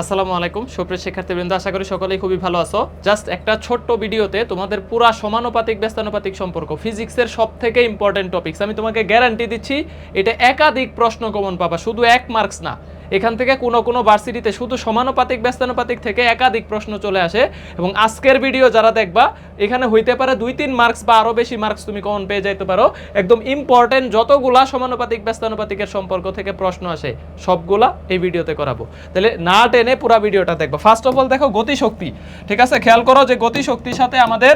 আসসালামু আলাইকুম, সুপ্রিয় শিক্ষার্থীবৃন্দ, আশা করি সকলেই খুবই ভালো আছো। জাস্ট একটা ছোট্ট ভিডিওতে তোমাদের পুরা সমানুপাতিক, ব্যস্তানুপাতিক সম্পর্ক, ফিজিক্সের সব থেকে ইম্পর্টেন্ট টপিকস আমি তোমাকে গ্যারান্টি দিচ্ছি, এটা একাধিক প্রশ্ন কমন পাবা, শুধু এক মার্কস না। এখান থেকে কোনো কোনো ভার্সিটিতে শুধু সমানুপাতিক, ব্যস্তানুপাতিক থেকে একাধিক প্রশ্ন চলে আসে। এবং আজকের ভিডিও যারা দেখবা, এখানে হইতে পারে দুই তিন মার্কস বা আরও বেশি মার্কস তুমি কমন পেয়ে যাইতে পারো। একদম ইম্পর্টেন্ট যতগুলা সমানুপাতিক, ব্যস্তানুপাতিকের সম্পর্ক থেকে প্রশ্ন আসে, সবগুলা এই ভিডিওতে করাবো। তাহলে না টেনে পুরো ভিডিওটা দেখব। ফার্স্ট অফ অল দেখো গতিশক্তি। ঠিক আছে? খেয়াল করো যে গতিশক্তির সাথে আমাদের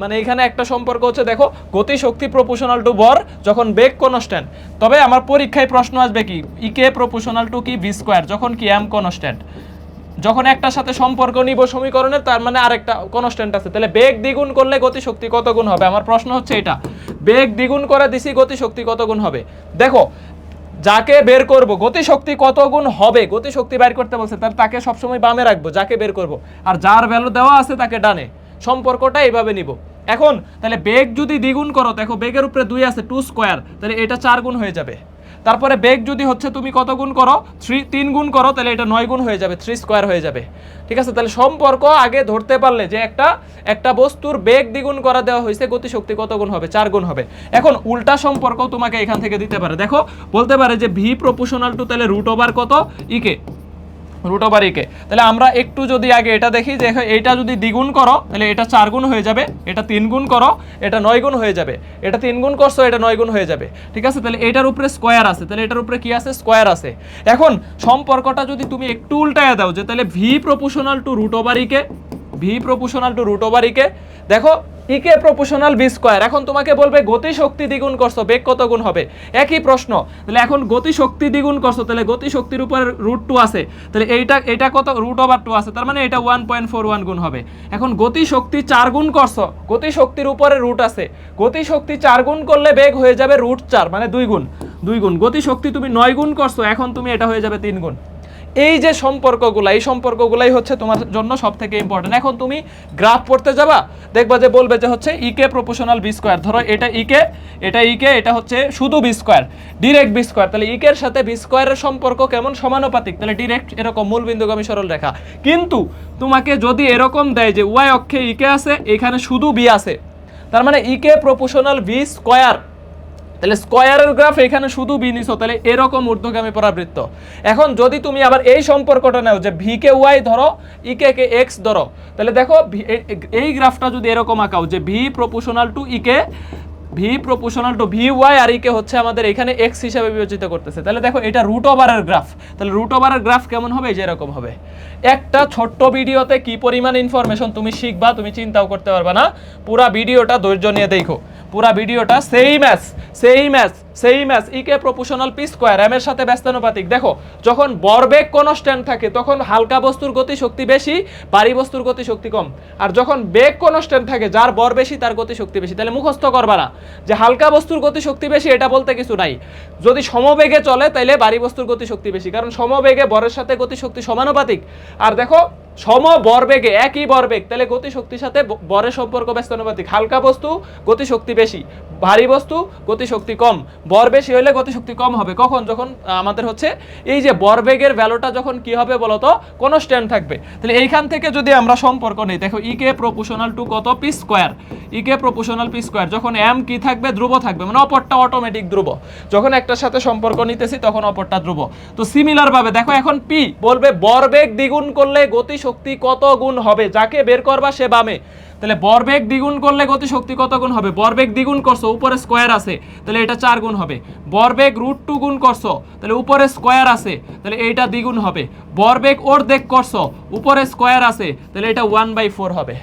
মানে এখানে একটা সম্পর্ক হচ্ছে, দেখো গতিশক্তি প্রপোশনাল টু বর যখন বেগ কনস্ট্যান্ট তবে আমার পরীক্ষায় প্রশ্ন আসবে কি? ইকে প্রপোশনাল টু কি? ভি স্কোয়ার যখন কি? এম কনস্ট্যান্ট যখন একটার সাথে সম্পর্ক নিব সমীকরণের, তার মানে আরেকটা কনস্ট্যান্ট আছে। তাহলে বেগ দ্বিগুণ করলে গতিশক্তি কত গুণ হবে? আমার প্রশ্ন হচ্ছে এটা। বেগ দ্বিগুণ করে দিছি গতিশক্তি কত গুণ হবে? দেখো, যাকে বের করব গতিশক্তি কত গুণ হবে? গতিশক্তি বের করতে বলছে, তার তাকে সবসময় বামে রাখব, যাকে বের করব। আর যার ভ্যালু দেওয়া আছে, তাকে ডানে। সম্পর্কটা এইভাবে নিব। এখন, তাহলে বেগ যদি দ্বিগুণ করো, দেখো বেগের উপরে দুই আছে টু স্কোয়ার তাহলে এটা চার গুণ হয়ে যাবে। তারপরে বেগ যদি হচ্ছে তুমি কত গুণ করো? থ্রি তিন গুণ করো, তাহলে এটা নয় গুণ হয়ে যাবে থ্রি স্কোয়ার হয়ে যাবে। ঠিক আছে? তাহলে সম্পর্ক আগে ধরতে পারলে যে একটা একটা বস্তুর বেগ দ্বিগুণ করা দেওয়া হয়েছে, গতিশক্তি কত গুণ হবে? চার গুণ হবে। এখন উল্টা সম্পর্ক তোমাকে এখান থেকে দিতে পারে। দেখো, বলতে পারে যে ভি প্রপোশনাল টু তাহলে রুট ওভার কত? ইকে রুট ওভার ইকে তাহলে আমরা একটু যদি আগে এটা দেখি যে এইটা যদি দ্বিগুণ করো, তাহলে এটা চার গুণ হয়ে যাবে, এটা তিন গুণ করো, এটা নয় গুণ হয়ে যাবে। এটা তিন গুণ করছ, এটা নয় গুণ হয়ে যাবে। ঠিক আছে? তাহলে এটার উপরে স্কোয়ার আছে। তাহলে এটার উপরে কি আছে? স্কোয়ার আছে। এখন সম্পর্কটা যদি তুমি একটু উল্টায় দাও যে তাহলে V proportional to root over E K V proportional to root over E K দেখো ইকে প্রপোশনাল বি স্কোয়ার এখন তোমাকে বলবে গতি শক্তি দ্বিগুণ করছ, বেগ কত গুণ হবে? একই প্রশ্ন। তাহলে এখন গতিশক্তি দ্বিগুণ করছ, তাহলে গতিশক্তির উপর রুট টু আছে। তাহলে এইটা এটা কত? রুট ওভার টু আছে। তার মানে এটা ওয়ান পয়েন্ট ফোর ওয়ান গুণ হবে। এখন গতিশক্তি চার গুণ করছ, গতিশক্তির উপরে রুট আছে। গতিশক্তি চার গুণ করলে বেগ হয়ে যাবে রুট চার মানে দুই গুণ। দুই গুণ। গতিশক্তি তুমি নয় গুণ করছ, এখন তুমি এটা হয়ে যাবে তিন গুণ। এই যে সম্পর্কগুলা, এই সম্পর্কগুলাই হচ্ছে তোমার জন্য সব থেকে ইম্পর্টেন্ট এখন তুমি গ্রাফ পড়তে যাবা, দেখবা যে বলবে যে হচ্ছে ইকে প্রপোশনাল বি স্কোয়ার ধরো এটা ইকে এটা ইকে এটা হচ্ছে শুধু B square direct B square তাহলে ইকের সাথে বি স্কোয়ারের সম্পর্ক কেমন? সমানুপাতিক। তাহলে ডিরেক্ট এরকম মূল বিন্দুগামী সরল রেখা। কিন্তু তোমাকে যদি এরকম দেয় যে ওয়াই অক্ষে ইকে আছে, এখানে শুধু বি আছে। তার মানে ইকে প্রপোশনাল বি স্কোয়ার তাহলে স্কোয়ারের গ্রাফ এখানে শুধু বি নিছো, তাহলে এরকম ঊর্ধ্বগামী পরাবৃত্ত। এখন যদি তুমি আবার এই সম্পর্কটা নাও যে ভি কে ওয়াই ধরো ই কে কে এক্স ধরো, তাহলে দেখো এই গ্রাফটা যদি এরকম আঁকাও যে V proportional to E K V proportional to V Y R E K হচ্ছে আমাদের এখানে এক্স হিসাবে বিবেচিত করতেছে। তাহলে দেখো এটা রুট ওভারের গ্রাফ তাহলে রুট ওভারের গ্রাফ কেমন হবে? যে এরকম হবে। একটা ছোট্ট ভিডিওতে কি পরিমাণ ইনফরমেশন তুমি শিখবা, তুমি চিন্তাও করতে পারবা না। পুরা ভিডিওটা ধৈর্য নিয়ে দেখো। পুরা ভিডিওটা সেই ম্যাচ সেই ম্যাচ সেই match, E K proportional P square M এর সাথে ব্যস্তানুপাতিক। দেখো, যখন বরবেগ কনস্ট্যান্ট থাকে, তখন হালকা বস্তুর গতি শক্তি বেশি ভারী বস্তুর গতি শক্তি কম। আর যখন বেগ কনস্ট্যান্ট থাকে, যার বর বেশি, তার গতি শক্তি বেশি। তাহলে মুখস্থ করবা না। যে হালকা বস্তুর গতি শক্তি বেশি, এটা বলতে কিছু নাই। যদি সমবেগে চলে তাহলে ভারী বস্তুর গতি শক্তি বেশি। কারণ সমবেগে বরের সাথে গতি শক্তি সমানুপাতিক। আর দেখো সম বরবেগে একই বরবেগ। তাহলে গতি শক্তির সাথে বরের সম্পর্ক ব্যস্তানুপাতিক হালকা বস্তু গতি শক্তি বেশি। ভারী বস্তু গতি শক্তি কম। বর বেশি হলে গতি শক্তি কম হবে। কখন? যখন আমাদের হচ্ছে এই যে বরবেগের ভ্যালুটা যখন কি হবে বলতো? কোনো স্ট্যান্ড থাকবে। তাহলে এইখান থেকে যদি আমরা সম্পর্ক নেই, দেখো ইকে প্রপোশনাল টু কত? P square E K proportional P square যখন এম কি থাকবে? ধ্রুব থাকবে। মানে অপরটা অটোমেটিক ধ্রুব। যখন একটার সাথে সম্পর্ক নিতেছি, তখন অপরটা ধ্রুব। তো সিমিলার ভাবে, দেখো এখন পি বলবে বরবেগ দ্বিগুণ করলে গতি শক্তি কত গুণ হবে? যাকে বের করবা সে বামে। তাহলে বরবেগ দ্বিগুণ করলে গতি শক্তি কত গুণ হবে? বরবেগ দ্বিগুণ করছ, উপরে স্কোয়ার আছে। তাহলে এটা চার গুণ হবে। বরবেগ রুট টু গুণ করছ, তাহলে উপরে স্কোয়ার আছে। তাহলে এইটা দ্বিগুণ হবে। বরবেগ দেখ করছ, উপরে স্কোয়ার আছে। তাহলে এটা ওয়ান বাই ফোর হবে।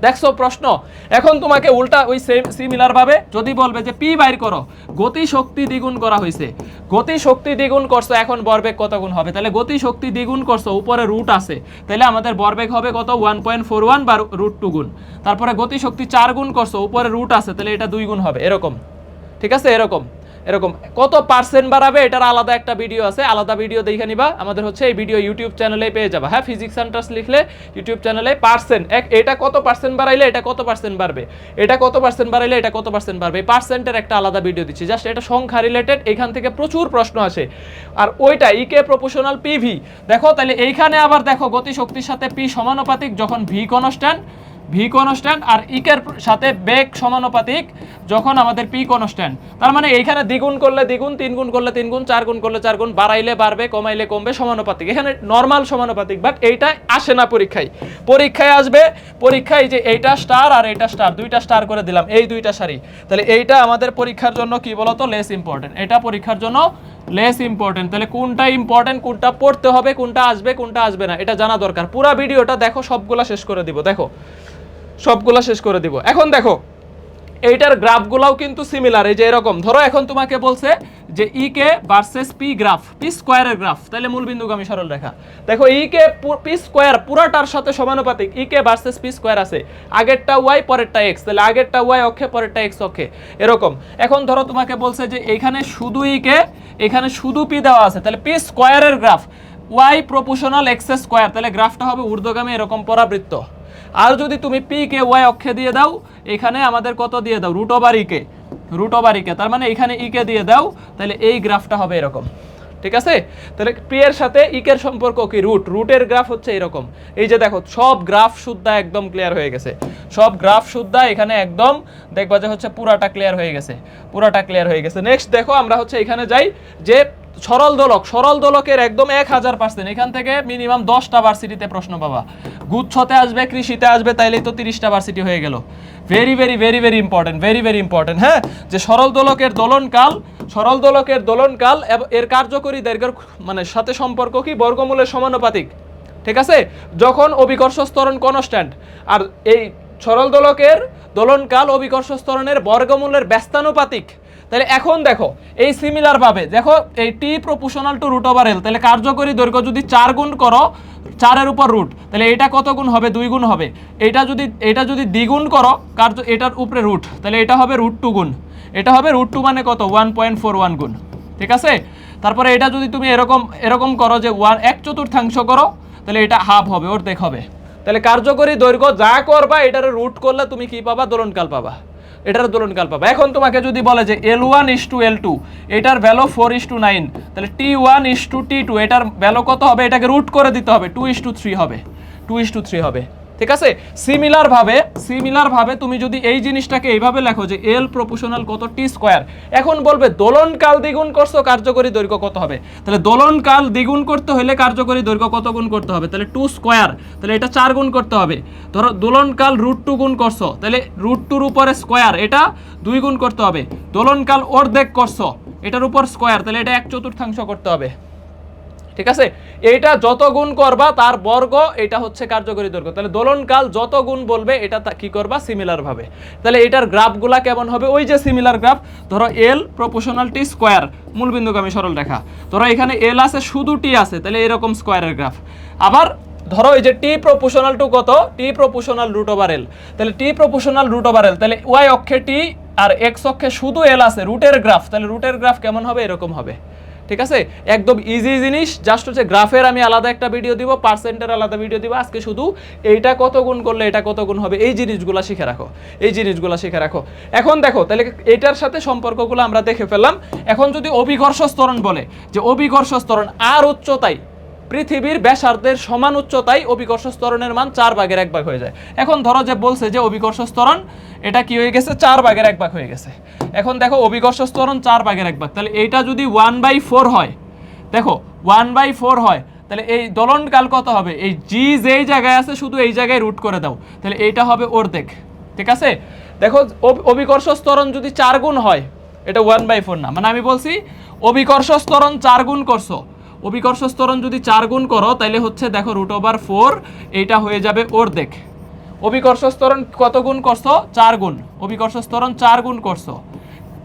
দেখছ প্রশ্ন? এখন তোমাকে উল্টা ওই সেম সিমিলার ভাবে যদি বলবে যে পি বাইর করো গতি শক্তি দ্বিগুণ করা হয়েছে। গতি শক্তি দ্বিগুণ করছ, এখন বরবেগ কত গুণ হবে? তাহলে গতি শক্তি দ্বিগুণ করছ, উপরে রুট আছে। তাহলে আমাদের বরবেগ হবে কত? ওয়ান পয়েন্ট ফোর ওয়ান বা রুট টু গুণ। তারপরে গতি শক্তি চার গুণ করছ, উপরে রুট আছে, তাহলে এটা দুই গুণ হবে। এরকম। ঠিক আছে? এরকম। এরকম কত পার্সেন্ট বাড়াবে এটার আলাদা একটা ভিডিও আছে, আলাদা ভিডিও দেখে নিবা। আমাদের হচ্ছে এই ভিডিও ইউটিউব চ্যানেলে পেয়ে যাবা। হ্যাঁ ফিজিক্স সেন্টার্স লিখলে ইউটিউব চ্যানেলে পার্সেন্ট এক, এটা কত পার্সেন্ট বাড়াইলে এটা কত পার্সেন্ট বাড়বে? এটা কত পার্সেন্ট বাড়াইলে এটা কত পার্সেন্ট বাড়বে? পার্সেন্টের একটা আলাদা ভিডিও দিচ্ছি। জাস্ট এটা সংখ্যা রিলেটেড এখান থেকে প্রচুর প্রশ্ন আসে। আর ওইটা ইকে প্রপোর্শনাল পিভি দেখো, তাহলে এইখানে আবার দেখো গতি শক্তির সাথে পি সমানুপাতিক, যখন ভি কনস্ট্যান্ট ভি কনস্ট্যান্ট আর ইকের সাথে বেগ সমানুপাতিক যখন আমাদের পি কনস্ট্যান্ট তার মানে এইখানে দ্বিগুণ করলে দ্বিগুণ তিন গুণ করলে তিন গুণ চার গুণ করলে চার গুণ বাড়াইলে বাড়বে, কমাইলে কমবে, সমানুপাতিক। এখানে নর্মাল সমানুপাতিক বাট এইটা আসে না পরীক্ষায়। পরীক্ষায় আসবে, পরীক্ষায় যে এইটা স্টার আর এইটা স্টার দুইটা স্টার করে দিলাম, এই দুইটা সারি। তাহলে এইটা আমাদের পরীক্ষার জন্য কি বলতো? লেস ইম্পর্টেন্ট এটা পরীক্ষার জন্য লেস ইম্পর্টেন্ট তাহলে কোনটা ইম্পর্টেন্ট কোনটা পড়তে হবে, কোনটা আসবে কোনটা আসবে না, এটা জানা দরকার। পুরা ভিডিওটা দেখো, সবগুলা শেষ করে দিব। দেখো। সবগুলা শেষ করে দিব। এখন দেখো, এইটার গ্রাফগুলাও কিন্তু সিমিলার এই যে এরকম। ধরো এখন তোমাকে বলছে যে E K versus P graph P স্কোয়ারের গ্রাফ তাহলে মূল বিন্দুগামী সরল রেখা। দেখো ই কে পি স্কোয়ার পুরাটার সাথে সমানুপাতিক। E K versus P square আছে। আগেরটা ওয়াই পরেরটা এক্স তাহলে আগেরটা ওয়াই অক্ষে, পরেরটা এক্স অক্ষে। এরকম। এখন ধরো তোমাকে বলছে যে এখানে শুধু ই কে এখানে শুধু পি দেওয়া আছে। তাহলে পি স্কোয়ারের graph Y proportional X square তাহলে গ্রাফটা হবে ঊর্ধ্বগামী, এরকম পরাবৃত্ত। আর যদি তুমি পি কে ওয়াই অক্ষে দিয়ে দাও, এখানে আমাদের কত দিয়ে দাও? Root over E K root over E K তার মানে এখানে ইকে দিয়ে দাও, তাহলে এই গ্রাফটা হবে এরকম। ঠিক আছে? তাহলে পি এর সাথে ইকের সম্পর্ক কি? রুট রুটের গ্রাফ হচ্ছে এরকম। এই যে দেখো, সব গ্রাফ শুদ্ধা একদম ক্লিয়ার হয়ে গেছে। সব গ্রাফ শুদ্ধা, এখানে একদম দেখবা যে হচ্ছে পুরাটা ক্লিয়ার হয়ে গেছে। পুরাটা ক্লিয়ার হয়ে গেছে। নেক্সট দেখো, আমরা হচ্ছে এখানে যাই যে সরল দোলক, সরল দোলকের একদম এক হাজার পার্সেন্ট এখান থেকে মিনিমাম দশটা ভার্সিটিতে প্রশ্ন পাবা। গুচ্ছতে আসবে, কৃষিতে আসবে, তাইলেই তো তিরিশটা ভার্সিটি হয়ে গেল। Very very very very important very very important হ্যাঁ? যে সরল দোলকের দোলনকাল, সরল দোলকের দোলনকাল এর কার্যকরী দৈর্ঘ্যের মানে সাথে সম্পর্ক কি? বর্গমূলের সমানুপাতিক। ঠিক আছে? যখন অভিকর্ষ স্তরণ কনস্ট্যান্ট আর এই সরল দোলকের দোলনকাল অভিকর্ষ স্তরণের বর্গমূলের ব্যস্তানুপাতিক তাহলে এখন দেখো, এই সিমিলার ভাবে, দেখো এই T proportional to root over L তাহলে কার্যকরী দৈর্ঘ্য যদি চার গুণ করো, চারের উপর রুট তাহলে এটা কত গুণ হবে? দুই গুণ হবে। এটা যদি এটা যদি দ্বিগুণ করো, কার্য, এটার উপরে রুট তাহলে এটা হবে রুট টু গুণ। এটা হবে রুট টু মানে কত? ওয়ান পয়েন্ট ফোর ওয়ান গুণ। ঠিক আছে? তারপরে এটা যদি তুমি এরকম এরকম করো যে ওয়ান এক চতুর্থাংশ করো, তাহলে এটা হাফ হবে, অর্ধেক হবে। তাহলে কার্যকরী দৈর্ঘ্য যা করবা, এটার রুট করলে তুমি কি পাবা? দোলনকাল পাবা। এটার দোলনকাল পাবো। এখন তোমাকে যদি বলে যে L one is to L two এটার value four is to nine তাহলে T one is to T two এটার ভ্যালু কত হবে? এটাকে রুট করে দিতে হবে। টু ইস টু থ্রি হবে। টু ইস টু থ্রি হবে। ঠিক আছে? সিমিলার ভাবে সিমিলার ভাবে তুমি যদি এই জিনিসটাকে এইভাবে লেখো যে এল প্রপোর্শনাল কত টি স্কোয়ার এখন বলবে দোলনকাল দ্বিগুণ করছ, কার্যকরী দৈর্ঘ্য কত হবে? তাহলে দোলনকাল দ্বিগুণ করতে হলে কার্যকরী দৈর্ঘ্য কত গুণ করতে হবে? তাহলে টু স্কোয়ার তাহলে এটা চার গুণ করতে হবে। ধরো দোলনকাল রুট টু গুণ করছ, তাহলে রুট টুর উপরে স্কোয়ার এটা দুই গুণ করতে হবে। দোলনকাল অর্ধেক করছ, এটার উপর স্কোয়ার তাহলে এটা এক চতুর্থাংশ করতে হবে। ঠিক আছে? এইটা যত গুণ করবা, তার বর্গ এটা হচ্ছে কার্যকরী দৈর্ঘ্য। তাহলে দোলনকাল যত গুণ বলবে, এটা কি করবা? সিমিলার ভাবে। তাহলে এটার গ্রাফগুলা কেমন হবে? ওই যে সিমিলার গ্রাফ ধরো এল প্রপোর্শনাল টি স্কোয়ার মূলবিন্দুগামী সরল রেখা। ধরো এখানে এল আছে, শুধু টি আছে, তাহলে এরকম স্কোয়ারের গ্রাফ আবার ধরো এই যে টি প্রপোশনাল টু কত? T proportional root over L তাহলে T proportional root over L তাহলে ওয়াই অক্ষে টি আর এক্স অক্ষে শুধু এল আছে রুটের গ্রাফ তাহলে রুটের গ্রাফ কেমন হবে? এরকম হবে। ঠিক আছে? একদম ইজি জিনিস জাস্ট হচ্ছে গ্রাফের আমি আলাদা একটা ভিডিও দিব পার্সেন্টের আলাদা ভিডিও দিব। আজকে শুধু এইটা কত গুণ করলে এটা কত গুণ হবে, এই জিনিসগুলো শিখে রাখো। এই জিনিসগুলো শিখে রাখো। এখন দেখো, তাহলে এটার সাথে সম্পর্কগুলো আমরা দেখে ফেললাম। এখন যদি অভিঘর্ষ স্তরণ বলে, যে অভিঘর্ষ স্তরণ আর উচ্চতায় পৃথিবীর ব্যাসার্ধের সমান উচ্চতায় অভিকর্ষ স্তরণের মান চার ভাগের এক ভাগ হয়ে যায়। এখন ধরো যে বলছে যে অভিকর্ষ স্তরণ, এটা কি হয়ে গেছে? চার ভাগের এক ভাগ হয়ে গেছে। এখন দেখো, অভিকর্ষ স্তরণ চার ভাগের এক ভাগ। তাহলে এইটা যদি ওয়ান বাই ফোর হয়, দেখো ওয়ান বাই ফোর হয়, তাহলে এই দলনকাল কত হবে? এই জি যেই জায়গায় আছে, শুধু এই জায়গায় রুট করে দাও। তাহলে এইটা হবে অর্ধেক। ঠিক আছে? দেখো, অভি- অভিকর্ষ স্তরণ যদি চার গুণ হয়, এটা ওয়ান বাই ফোর না। মানে আমি বলছি, অভিকর্ষ স্তরণ চার গুণ করছ। অভিকর্ষ স্তরণ যদি চার গুণ করো তাহলে হচ্ছে দেখো রুট ওভার ফোর এইটা হয়ে যাবে অর্ধেক। অভিকর্ষ স্তরণ কত গুণ করছ? চার গুণ। অভিকর্ষ স্তরণ চার গুণ করছ।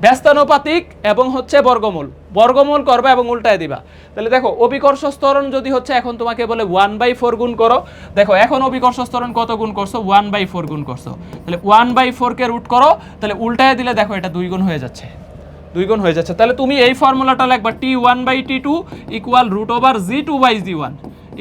ব্যস্তানুপাতিক এবং হচ্ছে বর্গমূল। বর্গমূল করবা এবং উল্টায় দিবা। তাহলে দেখো অভিকর্ষ স্তরণ যদি হচ্ছে এখন তোমাকে বলে ওয়ান বাই ফোর গুণ করো, দেখো, এখন অভিকর্ষ স্তরণ কত গুণ করছ? ওয়ান বাই ফোর গুণ করছ। তাহলে ওয়ান বাই ফোরকে রুট করো, তাহলে উল্টায় দিলে দেখো এটা দুই গুণ হয়ে যাচ্ছে। দুই গুণ হয়ে যাচ্ছে। তাহলে তুমি এই ফর্মুলাটা লেখবা T one by T two equal root over G two by G one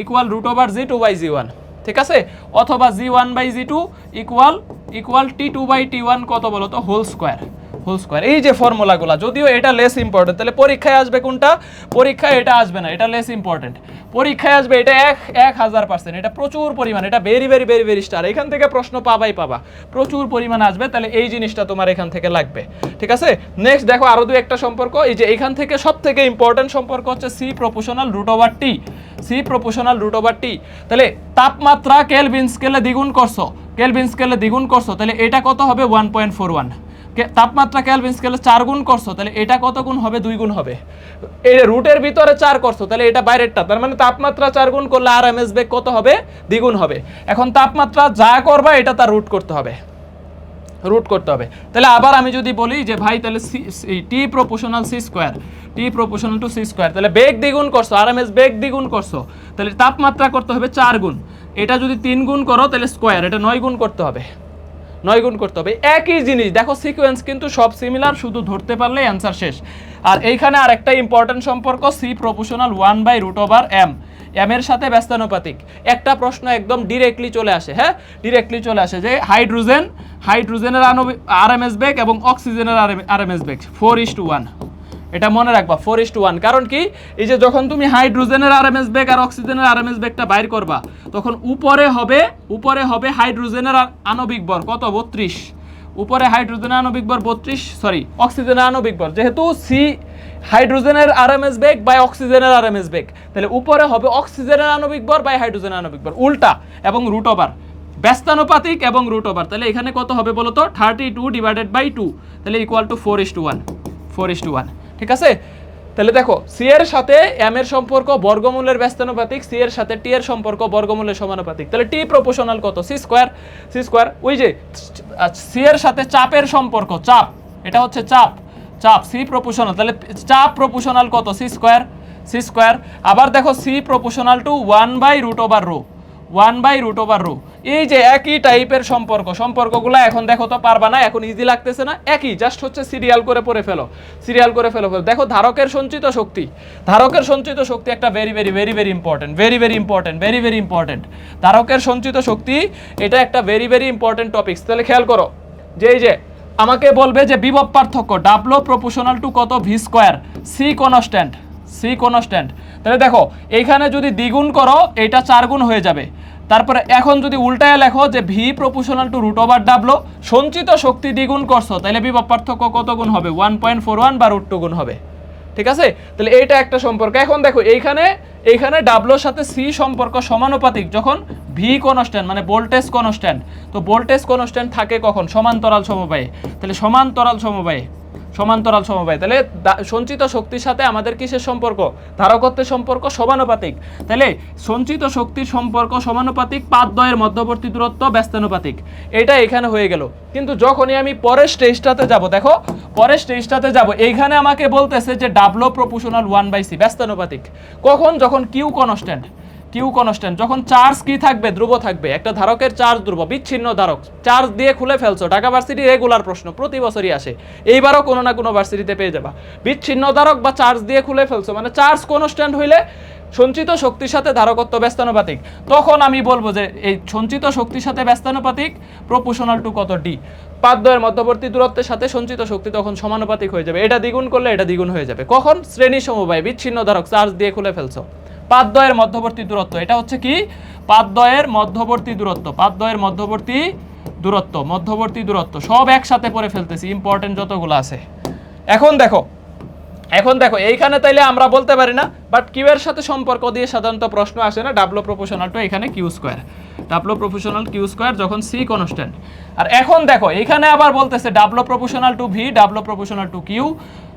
equal root over G two by G one ঠিক আছে? অথবা G one by G two equal equal T two by T one কত বলো তো? Whole square whole square এই যে ফর্মুলাগুলো, যদিও এটা লেস ইম্পর্টেন্ট তাহলে পরীক্ষায় আসবে কোনটা? পরীক্ষায় এটা আসবে না, এটা লেস ইম্পর্টেন্ট পরীক্ষায় আসবে এটা এক এক হাজার পার্সেন্ট এটা প্রচুর পরিমাণ, এটা very very very very star এখান থেকে প্রশ্ন পাবাই পাবা। প্রচুর পরিমাণ আসবে, তাহলে এই জিনিসটা তোমার এখান থেকে লাগবে। ঠিক আছে? নেক্সট দেখো আরও দু একটা সম্পর্ক। এই যে এখান থেকে সব থেকে ইম্পর্টেন্ট সম্পর্ক হচ্ছে C proportional root over T C proportional root over T তাহলে তাপমাত্রা কেলভিন স্কেলে দ্বিগুণ করছ। কেলভিন স্কেলে দ্বিগুণ করছ, তাহলে এটা কত হবে ওয়ান পয়েন্ট ফোর ওয়ান তাপমাত্রা ক্যালভিন স্কেলে চার গুণ করছ, তাহলে এটা কত গুণ হবে? দুই গুণ হবে। এই রুটের ভিতরে চার করছ, তাহলে এটা বাইরেরটা, তার মানে তাপমাত্রা চার গুণ করলে আর এম এস বেগ কত হবে? দ্বিগুণ হবে। এখন তাপমাত্রা যা করবা, এটা তার রুট করতে হবে। রুট করতে হবে। তাহলে আবার আমি যদি বলি যে, ভাই, তাহলে T proportional C square T proportional to C square তাহলে বেগ দ্বিগুণ করছ, আর এম এস বেগ দ্বিগুণ করছ, তাহলে তাপমাত্রা করতে হবে চার গুণ। এটা যদি তিন গুণ করো, তাহলে স্কোয়ার এটা নয় গুণ করতে হবে। নয় গুণ করতে হবে। একই জিনিস, দেখো সিকোয়েন্স কিন্তু সব সিমিলার শুধু ধরতে পারলে অ্যান্সার শেষ। আর এইখানে আর একটা ইম্পর্টেন্ট সম্পর্ক C proportional one by root over M M এর সাথে ব্যস্তানুপাতিক। একটা প্রশ্ন একদম ডিরেক্টলি চলে আসে হ্যাঁ? ডিরেক্টলি চলে আসে যে হাইড্রোজেন হাইড্রোজেনের আর এম এস বেগ এবং অক্সিজেনের আর এম এস বেগ ফোর ইস টু ওয়ান এটা মনে রাখবা ফোর ইস টু ওয়ান কারণ কি? এই যে যখন তুমি হাইড্রোজেনের আর এম এস বেগ আর অক্সিজেনের আর এম এস বেগটা বাইর করবা, তখন উপরে হবে উপরে হবে হাইড্রোজেনের আণবিক ভর কত? বত্রিশ। উপরে হাইড্রোজেনের আণবিক ভর বত্রিশ সরি অক্সিজেনের আণবিক ভর যেহেতু সি হাইড্রোজেনের R M S by by অক্সিজেনের আর এম এস বেগ তাহলে উপরে হবে অক্সিজেনের আণবিক ভর বাই হাইড্রোজেনের আণবিক ভর উল্টা, এবং রুট ওভার ব্যস্তানুপাতিক এবং রুট ওভার তাহলে এখানে কত হবে বলো তো thirty two divided by two তাহলে equal to four is to one four is to one ঠিক আছে? তাহলে দেখো সি এর সাথে এম এর সম্পর্ক বর্গমূলের ব্যস্তানুপাতিক সি এর সাথে টি এর সম্পর্ক বর্গমূলের সমানুপাতিক। তাহলে টি প্রপোশনাল কত? সি স্কোয়ার সি স্কোয়ার ওই যে সি এর সাথে চাপের সম্পর্ক, চাপ, এটা হচ্ছে চাপ চাপ সি প্রপোশনাল তাহলে চাপ প্রপোশনাল কত? সি স্কোয়ার সি স্কোয়ার আবার দেখো C proportional to one by root over rho one by root over rho এই যে একই টাইপের সম্পর্ক, সম্পর্কগুলো এখন দেখো তো পারবা না, এখন ইজি লাগতেছে না, একই জাস্ট হচ্ছে সিরিয়াল করে পড়ে ফেলো সিরিয়াল করে ফেলো ফেলো। দেখো ধারকের সঞ্চিত শক্তি, ধারকের সঞ্চিত শক্তি একটা very very very very important very very important very very important ধারকের সঞ্চিত শক্তি, এটা একটা ভেরি ভেরি ইম্পর্টেন্ট টপিক্স তাহলে খেয়াল করো, যে এই যে আমাকে বলবে যে বিভব পার্থক্য, ডাবলো প্রপোশনাল টু কত V square C constant C constant তাহলে দেখো, এইখানে যদি দ্বিগুণ করো এটা চার গুণ হয়ে যাবে। তারপরে এখন যদি উল্টায় লেখো যে V proportional to root over W সঞ্চিত শক্তি দ্বিগুণ করছ, তাহলে বিভব পার্থক্য কত গুণ হবে? ওয়ান পয়েন্ট ফোর ওয়ান বা রুট টু গুণ হবে। ঠিক আছে? তাহলে এইটা একটা সম্পর্ক। এখন দেখো, এইখানে এইখানে ডাবলোর সাথে সি সম্পর্ক সমানুপাতিক, যখন ভি কনস্ট্যান্ট মানে ভোল্টেজ কনস্ট্যান্ট তো ভোল্টেজ কনস্ট্যান্ট থাকে কখন? সমান্তরাল সমবায়ে। তাহলে সমান্তরাল সমবায়ে। সমান্তরাল সমবায়। তাহলে সঞ্চিত শক্তির সাথে আমাদের কিসের সম্পর্ক? ধারকত্বের সম্পর্ক সমানুপাতিক। তাহলে সঞ্চিত শক্তির সম্পর্ক সমানুপাতিক পাদদ্বয়ের মধ্যবর্তী দূরত্ব ব্যস্তানুপাতিক। এটা এখানে হয়ে গেল। কিন্তু যখনই আমি পরের স্টেজটাতে যাব, দেখো, পরের স্টেজটাতে যাব, এইখানে আমাকে বলতেছে যে W proportional one by C ব্যস্তানুপাতিক। কখন? যখন কিউ কনস্ট্যান্ট কিউ কনস্ট্যান্ট, যখন চার্জ কি থাকবে, ধ্রুব থাকবে, একটা ধারকের চার্জ ধ্রুব, বিচ্ছিন্ন ধারক, চার্জ দিয়ে খুলে ফেলছো, ঢাকা ভার্সিটি রেগুলার প্রশ্ন, প্রতি বছরই আসে, এইবারও কোনো না কোনো ভার্সিটিতে পেয়ে যাবা, বিচ্ছিন্ন ধারক বা চার্জ দিয়ে খুলে ফেলছো মানে চার্জ কনস্ট্যান্ট হইলে সঞ্চিত শক্তির সাথে ধারকত্ব ব্যস্তানুপাতিক, তখন আমি বলব যে এই সঞ্চিত শক্তির সাথে ব্যস্তানুপাতিক প্রপোশনাল টু কত ডি পাদ্যের মধ্যবর্তী দূরত্বের সাথে সঞ্চিত শক্তি তখন সমানুপাতিক হয়ে যাবে, এটা দ্বিগুণ করলে এটা দ্বিগুণ হয়ে যাবে, কখন? শ্রেণি সমবায়, বিচ্ছিন্ন ধারক, চার্জ দিয়ে খুলে ফেলছো। পাদদ্বয়ের মধ্যবর্তী দূরত্ব। এটা হচ্ছে কি? পাদদ্বয়ের মধ্যবর্তী দূরত্ব। পাদদ্বয়ের মধ্যবর্তী দূরত্ব মধ্যবর্তী দূরত্ব। সব একসাথে পরে ফেলতেছি ইম্পর্টেন্ট যতগুলো আছে। এখন দেখো এখন দেখো, এইখানে তাইলে আমরা বলতে পারি না বাট কিউ এর সাথে সম্পর্ক দিয়ে সাধারণত প্রশ্ন আসে না ডাবলো প্রপোশনাল টু এখানে Q square W proportional Q square যখন সি কনস্ট্যান্ট আর এখন দেখো এখানে আবার বলতেছে W proportional to V W proportional to Q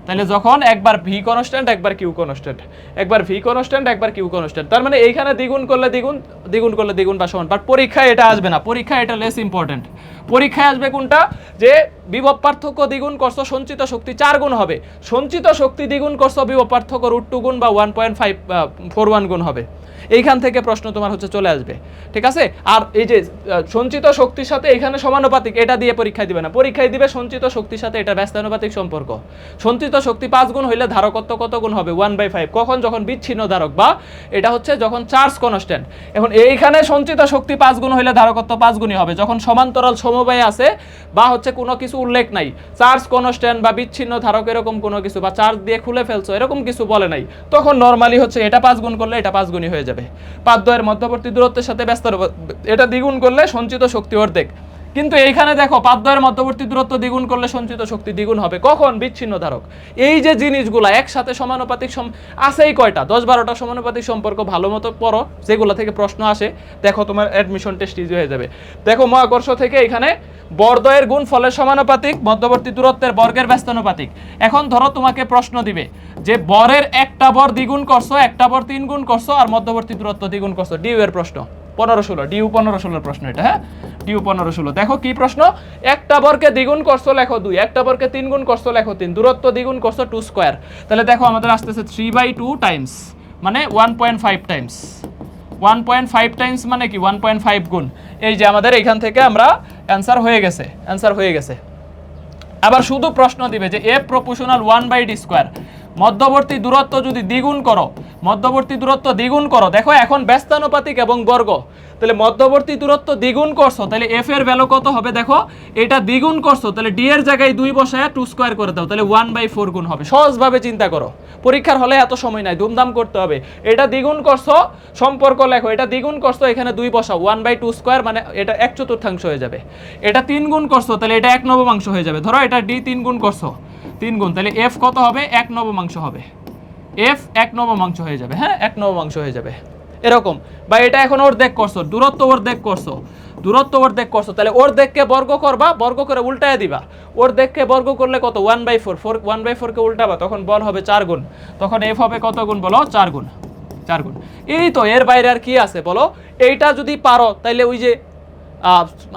তাহলে যখন একবার ভি কনস্ট্যান্ট একবার কিউ কনস্ট্যান্ট একবার ভি কনস্ট্যান্ট একবার কিউ কনস্ট্যান্ট তার মানে এইখানে দ্বিগুণ করলে দ্বিগুণ দ্বিগুণ করলে দ্বিগুণ বা সমান বাট পরীক্ষায় এটা আসবে না, পরীক্ষায় এটা লেস ইম্পর্টেন্ট পরীক্ষায় আসবে কোনটা? যে বিভব পার্থক্য দ্বিগুণ করছ সঞ্চিত শক্তি চার গুণ হবে। সঞ্চিত শক্তি দ্বিগুণ করছ বিভব পার্থক্য রুট টু গুণ বা one point five four one গুণ হবে। এইখান থেকে প্রশ্ন তোমার হচ্ছে চলে আসবে, ঠিক আছে? আর এই যে সঞ্চিত শক্তির সাথে এখানে সমানুপাতিক, এটা দিয়ে পরীক্ষায় দিবে না। পরীক্ষায় দিবে সঞ্চিত শক্তির সাথে এটা ব্যস্তানুপাতিক সম্পর্ক। সঞ্চিত শক্তি পাঁচ গুণ হইলে ধারকত্ব কত গুণ হবে? One by five. কখন? যখন বিচ্ছিন্ন ধারক, বা এটা হচ্ছে যখন চার্জ কনস্ট্যান্ট। এখন এইখানে সঞ্চিত শক্তি পাঁচ গুণ হইলে ধারকত্ব পাঁচ গুণই হবে। যখন সমান্তরাল সমবায় আছে, বা হচ্ছে কোনো কিছু উল্লেখ নাই, চার্জ কনস্ট্যান্ট বা বিচ্ছিন্ন ধারক এরকম কোনো কিছু, বা চার্জ দিয়ে খুলে ফেলছো, এরকম কিছু বলে নাই, তখন নর্মালি হচ্ছে এটা পাঁচ গুণ করলে এটা পাঁচ গুণই হয়ে যাবে। পাদ্দয়ের মধ্যবর্তী দূরত্বের সাথে ব্যস্ত এটা দ্বিগুণ করলে সঞ্চিত শক্তি অর্ধেক। কিন্তু এইখানে দেখো পাদ্যের মধ্যবর্তী দূরত্ব দ্বিগুণ করলে সঞ্চিত শক্তি দ্বিগুণ হবে। কখন? বিচ্ছিন্ন ধারক। এই যে জিনিসগুলা, একসাথে সমানুপাতিক সম আছেই কয়টা? দশ বারোটা সমানুপাতিক সম্পর্ক ভালো মতো পড়ো, যেগুলো থেকে প্রশ্ন আসে। দেখো তোমার অ্যাডমিশন টেস্ট ইজি হয়ে যাবে। দেখো মহাকর্ষ থেকে এখানে বর্দয়ের গুণ ফলের সমানুপাতিক, মধ্যবর্তী দূরত্বের বর্গের ব্যস্তানুপাতিক। এখন ধরো তোমাকে প্রশ্ন দিবে যে বরের একটা বর দ্বিগুণ করছ, একটা বর তিন গুণ করছ, আর মধ্যবর্তী দূরত্ব দ্বিগুণ করছ। ডিউ এর প্রশ্ন। পনেরো ষোলো, ডিউ পনেরো ষোলোর প্রশ্ন এটা হ্যাঁ? ডিউ পনেরো ষোলো। দেখো কি প্রশ্ন? একটা বরকে দ্বিগুণ করছ, লেখো দুই। একটা বরকে তিন গুণ করছ, লেখো তিন। দূরত্ব দ্বিগুণ করছ টু স্কোয়ার তাহলে দেখো আমাদের আসতেছে থ্রি বাই টু টাইমস মানে one point five times one point five times মানে কি? ওয়ান পয়েন্ট ফাইভ গুণ। এই যে আমাদের এখান থেকে আমরা অ্যান্সার হয়ে গেছে অ্যান্সার হয়ে গেছে। আবার শুধু প্রশ্ন দিবে যে A proportional one by D square মধ্যবর্তী দূরত্ব যদি দ্বিগুণ করো, মধ্যবর্তী দূরত্ব দ্বিগুণ করো, দেখো এখন ব্যস্তানুপাতিক এবং বর্গ। তাহলে মধ্যবর্তী দূরত্ব দ্বিগুণ করছ, তাহলে এফ এর ভ্যালু কত হবে দেখো? এটা দ্বিগুণ করছ, তাহলে ডি এর জায়গায় দুই বসায় টু স্কোয়ার করে দাও, তাহলে ওয়ান বাই ফোর গুণ হবে। সহজভাবে চিন্তা করো। পরীক্ষার হলে এত সময় নাই, ধুমধাম করতে হবে। এটা দ্বিগুণ করছ, সম্পর্ক লেখো, এটা দ্বিগুণ করছ, এখানে দুই বসাও ওয়ান বাই টু স্কোয়ার মানে এটা এক চতুর্থাংশ হয়ে যাবে। এটা তিন গুণ করছ, তাহলে এটা এক নবমাংশ হয়ে যাবে। ধরো এটা ডি তিন গুণ করছ। তিন গুণ, তাহলে এফ কত হবে? এক নবমাংশ হবে। এফ এক নবমাংশ হয়ে যাবে হ্যাঁ? এক নবমাংশ হয়ে যাবে। এরকম। বা এটা এখন অর্ধেক করছ, দূরত্ব অর্ধেক করছ, দূরত্ব অর্ধেক করছ, তাহলে অর্ধেককে বর্গ করবা, বর্গ করে উল্টায় দিবা। ওর অর্ধেককে বর্গ করলে কত? One by four four one by ফোরকে উল্টাবা, তখন বল হবে চার গুণ। তখন এফ হবে কত গুণ বলো? চার গুণ চার গুণ। এই তো, এর বাইরে আর কি আছে বলো? এইটা যদি পারো, তাইলে ওই যে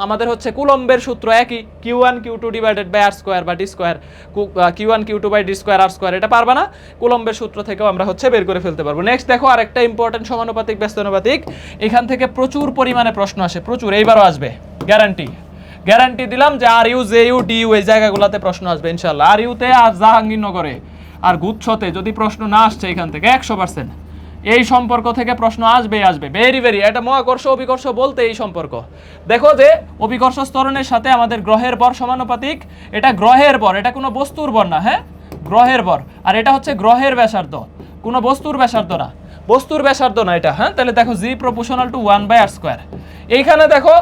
আমাদের হচ্ছে কুলম্বের সূত্র একই Q one Q two divided by R square বা D square Q one Q two by D square R square এটা পারবা না? কুলম্বের সূত্র থেকেও আমরা হচ্ছে বের করে ফেলতে পারব। নেক্সট দেখো আরেকটা ইম্পর্টেন্ট সমানুপাতিক, ব্যস্তানুপাতিক। এখান থেকে প্রচুর পরিমাণে প্রশ্ন আসে, প্রচুর, এইবারও আসবে গ্যারান্টি গ্যারান্টি দিলাম যে R U, J U, D U, এই জায়গাগুলোতে প্রশ্ন আসবে ইনশাল্লাহ আর ইউতে আর জাহাঙ্গীরনগরে, আর গুচ্ছতে যদি প্রশ্ন না আসছে এখান থেকে, একশো পার্সেন্ট এই সম্পর্ক থেকে প্রশ্ন আসবে আসবে। ভেরি ভেরি এটা মহাকর্ষ, অভিকর্ষ বলতে এই সম্পর্ক। দেখো যে, অভিকর্ষ স্তরণের সাথে আমাদের গ্রহের বর সমানুপাতিক। এটা গ্রহের বর, এটা কোনো বস্তুর বর না হ্যাঁ? গ্রহের বর। আর এটা হচ্ছে গ্রহের ব্যাসার্ধ। কোনো বস্তুর ব্যাসার্ধ না। বস্তুর ব্যাসার্ধ না এটা হ্যাঁ? তাহলে দেখো G proportional to one by R square এইখানে দেখো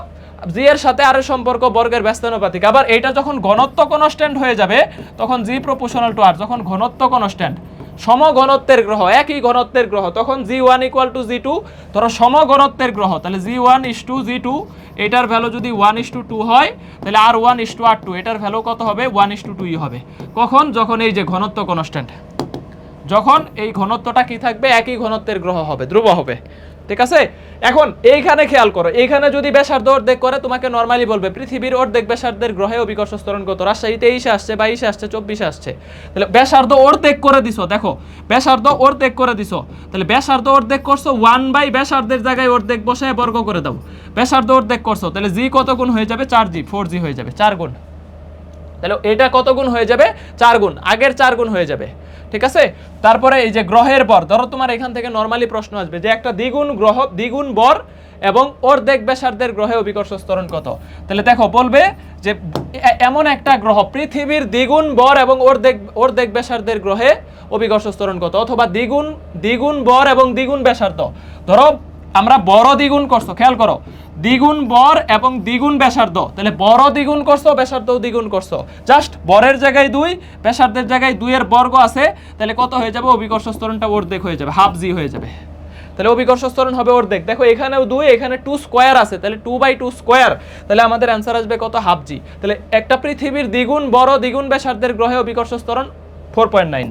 জি এর সাথে আরও সম্পর্ক বর্গের ব্যস্তানুপাতিক। আবার এটা যখন ঘনত্ব কনস্ট্যান্ট হয়ে যাবে, তখন জি প্রপোশনাল টু আর যখন ঘনত্ব কনস্ট্যান্ট সমঘনত্বের গ্রহ, একই ঘনত্বের গ্রহ, তখন G one equal to G two ধরো সমঘনত্বের গ্রহ, তাহলে G one is to G two এটার ভ্যালু যদি ওয়ান ইস টু টু হয়, তাহলে R one is to R two এটার ভ্যালু কত হবে? ওয়ান ইস টু টুই হবে। কখন? যখন এই যে ঘনত্ব কনস্ট্যান্ট যখন এই ঘনত্বটা কি থাকবে? একই ঘনত্বের গ্রহ হবে, ধ্রুব হবে। ঠিক আছে? এখন এইখানে খেয়াল করো, এইখানে যদি ব্যাসার্ধ অর্ধেক করে, তোমাকে নর্মালি বলবে, পৃথিবীর অর্ধেক ব্যাসার্ধের গ্রহে অভিকর্ষ স্তরণ কত রাজশাহী তেইশে আসছে, বাইশে আসছে, চব্বিশে আসছে। তাহলে ব্যাসার্ধ অর্ধেক করে দিছো, দেখো, ব্যাসার্ধ অর্ধেক করে দিছো। তাহলে ব্যাসার্ধ অর্ধেক করছ ওয়ান বাই ব্যাসার্ধের জায়গায় অর্ধেক বসে বর্গ করে দাও। ব্যাসার্ধ অর্ধেক করছ, তাহলে জি কত গুণ হয়ে যাবে? চার জি ফোর জি হয়ে যাবে, চার গুণ। তাহলে এটা কত গুণ হয়ে যাবে? চার গুণ। আগের চার গুণ হয়ে যাবে। ঠিক আছে? তারপরে এই যে গ্রহের বর, ধরো তোমার এখান থেকে নর্মালি প্রশ্ন আসবে যে একটা দ্বিগুণ গ্রহ, দ্বিগুণ বর এবং অর্ধেক ব্যাসার্ধের গ্রহে অভিকর্ষ স্তরণ কত? তাহলে দেখো, বলবে যে এমন একটা গ্রহ, পৃথিবীর দ্বিগুণ বর এবং ওর অর্ধেক অর্ধেক ব্যাসার্ধের গ্রহে অভিকর্ষ স্তরণ কত? অথবা দ্বিগুণ দ্বিগুণ বর এবং দ্বিগুণ ব্যাসার্ধ। ধরো আমরা বড় দ্বিগুণ করছ, খেয়াল করো। দ্বিগুণ বর এবং দ্বিগুণ ব্যাসার্ধ। তাহলে বড় দ্বিগুণ করছ ব্যাসার্ধ দ্বিগুণ করছ। জাস্ট বরের জায়গায় দুই, ব্যাসার্ধের জায়গায় দুইয়ের বর্গ আছে, তাহলে কত হয়ে যাবে? অভিকর্ষ স্তরণটা অর্ধেক হয়ে যাবে, হাফ জি হয়ে যাবে। তাহলে অভিকর্ষ স্তরণ হবে অর্ধেক। দেখো, এখানেও দুই, এখানে টু স্কোয়ার আছে, তাহলে টু বাই টু স্কোয়ার তাহলে আমাদের অ্যান্সার আসবে কত? Half G. তাহলে একটা পৃথিবীর দ্বিগুণ বড়, দ্বিগুণ ব্যাসার্ধের গ্রহে অভিকর্ষ স্তরণ ফোর পয়েন্ট নাইন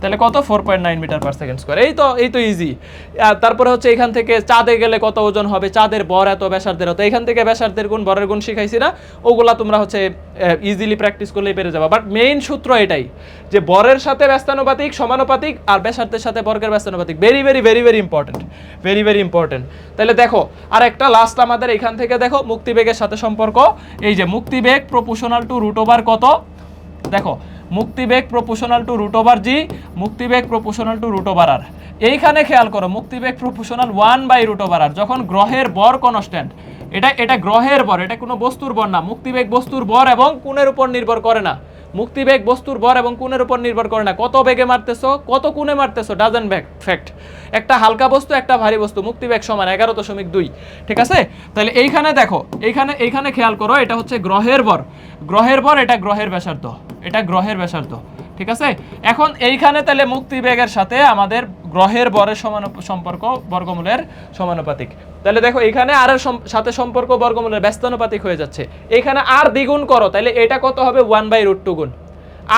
তাহলে কত? Four point nine metre per second square এই তো এই তো ইজি তারপরে হচ্ছে এখান থেকে চাঁদে গেলে কত ওজন হবে? চাঁদের বর এত, ব্যাসার্ধের হতো এখান থেকে ব্যাসার্ধের গুণ, বরের গুণ শিখাইছি না। ওগুলা তোমরা হচ্ছে ইজিলি প্র্যাকটিস করলেই পেরে যাবে। বাট মেইন সূত্র এটাই যে বরের সাথে ব্যস্তানুপাতিক, সমানুপাতিক আর ব্যাসার্ধের সাথে বর্গের ব্যস্তানুপাতিক। Very very very very important very very important তাহলে দেখো, আর একটা লাস্ট আমাদের এখান থেকে দেখো, মুক্তিবেগের সাথে সম্পর্ক। এই যে মুক্তিবেগ প্রপোশনাল টু রুট ওভার কত? দেখো মুক্তিবেগ proportional to root over G মুক্তিবেগ proportional to root over R এইখানে খেয়াল করো, মুক্তিবেগ proportional one by root over R যখন গ্রহের বর কনস্ট্যান্ট এটা এটা গ্রহের বর, এটা কোনো বস্তুর বর না, মুক্তিবেগ বস্তুর বর এবং কোণের উপর নির্ভর করে না। মুক্তিবেগ বস্তুর বর এবং কোণের উপর নির্ভর করে না। কত বেগে মারতেছো, কত কোণে মারতেছো ডাজেন্ট ব্যাক ফ্যাক্ট একটা হালকা বস্তু, একটা ভারী বস্তু, মুক্তিবেগ সমান এগারো দশমিক দুই। ঠিক আছে? তাহলে এইখানে দেখো, এইখানে এইখানে খেয়াল করো, এটা হচ্ছে গ্রহের বর। গ্রহের বর, এটা গ্রহের ব্যাসার্ধ। এটা গ্রহের ব্যাসার্ধ, ঠিক আছে? এখন এইখানে তাহলে মুক্তিবেগের সাথে আমাদের গ্রহের বরের সমান সম্পর্ক বর্গমূলের সমানুপাতিক। তাহলে দেখো এখানে আর সাথে সম্পর্ক বর্গমূলের ব্যস্তানুপাতিক হয়ে যাচ্ছে। এখানে আর দ্বিগুণ করো, তাহলে এটা কত হবে? ওয়ান বাই রুট টু গুণ।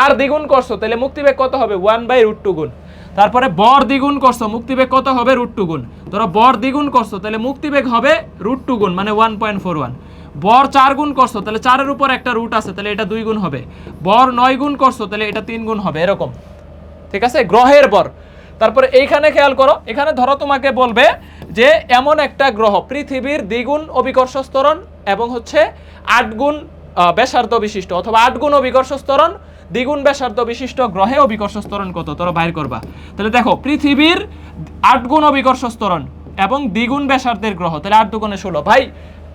আর দ্বিগুণ করছ, তাহলে মুক্তিবেগ কত হবে? ওয়ান বাই রুট টু গুণ। তারপরে বর দ্বিগুণ করছ, মুক্তিবেগ কত হবে? রুট টু গুণ। ধরো বর দ্বিগুণ করছ, তাহলে মুক্তিবেগ হবে রুট টু গুণ মানে ওয়ান পয়েন্ট ফোর ওয়ান বর চার গুণ করছ, তাহলে চারের উপর একটা রুট আছে, তাহলে এটা দুই গুণ হবে। বর নয় গুণ করছ, তাহলে এটা তিন গুণ হবে, এরকম। ঠিক আছে? গ্রহের বর। তারপরে এইখানে খেয়াল করো, এখানে ধরো তোমাকে বলবে যে এমন একটা গ্রহ, পৃথিবীর দ্বিগুণ অভিকর্ষ স্তরণ এবং হচ্ছে আট গুণ ব্যাসার্ধ বিশিষ্ট অথবা আট গুণ অভিকর্ষ স্তরণ দ্বিগুণ ব্যাসার্ধ বিশিষ্ট গ্রহে অভিকর্ষ স্তরণ কত? তোরা বাইর করবা। তাহলে দেখো, পৃথিবীর আট গুণ অভিকর্ষ স্তরণ এবং দ্বিগুণ ব্যাসার্ধের গ্রহ, তাহলে আট দুগুণে ষোলো। ভাই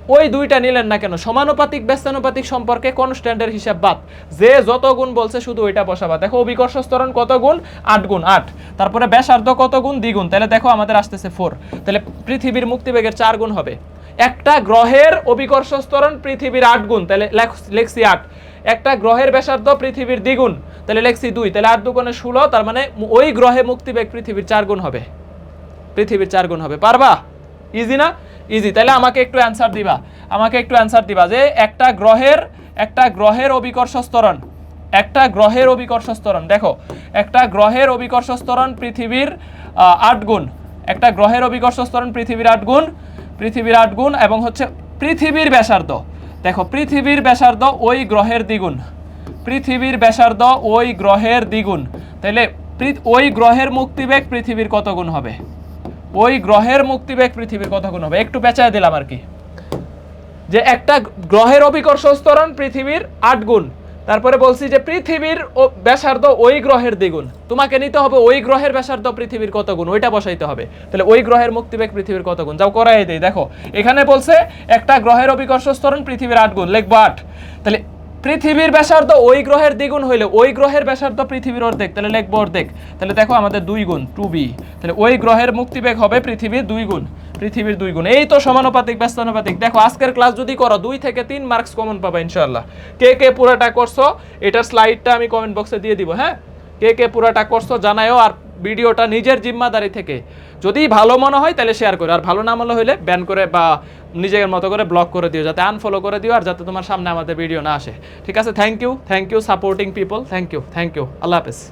ওই দুইটা নিলেন না কেন? সমানুপাতিক, ব্যস্তানুপাতিক সম্পর্কে কনস্ট্যান্টের হিসাব বাদ? যে যত গুণ বলছে শুধু ওইটা বসাবা। দেখো অভিকর্ষ স্তরণ কত গুণ? আট গুণ, আট। তারপরে ব্যাসার্ধ কত গুণ? দ্বিগুণ। তাহলে দেখো, আমাদের আসতেছে ফোর তাহলে পৃথিবীর মুক্তিবেগের চার গুণ হবে। একটা গ্রহের অভিকর্ষ স্তরণ পৃথিবীর আট গুণ। তাহলে লেখ- লেখছি আট। একটা গ্রহের ব্যাসার্ধ পৃথিবীর দ্বিগুণ। তাহলে লেখছি দুই। তাহলে আট দুগুণে ষোলো, তার মানে ওই গ্রহে মুক্তিবেগ পৃথিবীর চার গুণ হবে। পৃথিবীর চার গুণ হবে। পারবা? ইজি না? ইজি তাহলে আমাকে একটু অ্যান্সার দিবা। আমাকে একটু অ্যান্সার দিবা যে একটা গ্রহের একটা গ্রহের অভিকর্ষ স্তরণ একটা গ্রহের অভিকর্ষ স্তরণ দেখো, একটা গ্রহের অভিকর্ষ স্তরণ পৃথিবীর আট গুণ। একটা গ্রহের অভিকর্ষ স্তরণ পৃথিবীর আট গুণ, পৃথিবীর আট গুণ এবং হচ্ছে পৃথিবীর ব্যাসার্ধ। দেখো, পৃথিবীর ব্যাসার্ধ ওই গ্রহের দ্বিগুণ। পৃথিবীর ব্যাসার্ধ ওই গ্রহের দ্বিগুণ। তাহলে ওই গ্রহের মুক্তিবেগ পৃথিবীর কত গুণ হবে? ওই গ্রহের মুক্তিবেগ পৃথিবীর কত গুণ হবে। একটু পেঁচায় দিলাম আর কি। যে একটা গ্রহের অভিকর্ষ স্তরণ পৃথিবীর আট গুণ। তারপরে বলছি যে পৃথিবীর ব্যাসার্ধ ওই গ্রহের দ্বিগুণ। তোমাকে নিতে হবে ওই গ্রহের ব্যাসার্ধ পৃথিবীর কত গুণ? ওইটা বসাইতে হবে। তাহলে ওই গ্রহের মুক্তিবেগ পৃথিবীর কত গুণ? যাও করাই দেই। দেখো, এখানে বলছে একটা গ্রহের অভিকর্ষ স্তরণ পৃথিবীর আট গুণ। লিখব আট। তাহলে পৃথিবীর ব্যাসার্ধ ওই গ্রহের দ্বিগুণ হইলে ওই গ্রহের ব্যাসার্ধ পৃথিবীর অর্ধেক। তাহলে লিখব অর্ধেক। তাহলে দেখো আমাদের দুই গুণ, টু বি। তাহলে ওই গ্রহের মুক্তিবেগ হবে পৃথিবীর দুই গুণ, পৃথিবীর দুই গুণ। এই তো সমানুপাতিক, ব্যস্তানুপাতিক। দেখো, আজকের ক্লাস যদি করো, দুই থেকে তিন মার্কস কমন পাবা, ইনশাআল্লাহ। কে কে পুরাটা করছ এটার স্লাইডটা আমি কমেন্ট বক্সে দিয়ে দিব হ্যাঁ? কে কে পুরাটা করছ, জানায়ও আর ভিডিওটা নিজের জিম্মাদারি থেকে। যদি ভালো মনে হয় তাহলে শেয়ার করো, আর ভালো না মনে হলে ব্যান করে বা নিজের মতো করে ব্লক করে দিও, যাতে আনফলো করে দিও আর যাতে তোমার সামনে আমাদের ভিডিও না আসে। ঠিক আছে? Thank you thank you supporting people thank you thank you আল্লাহ হাফেজ।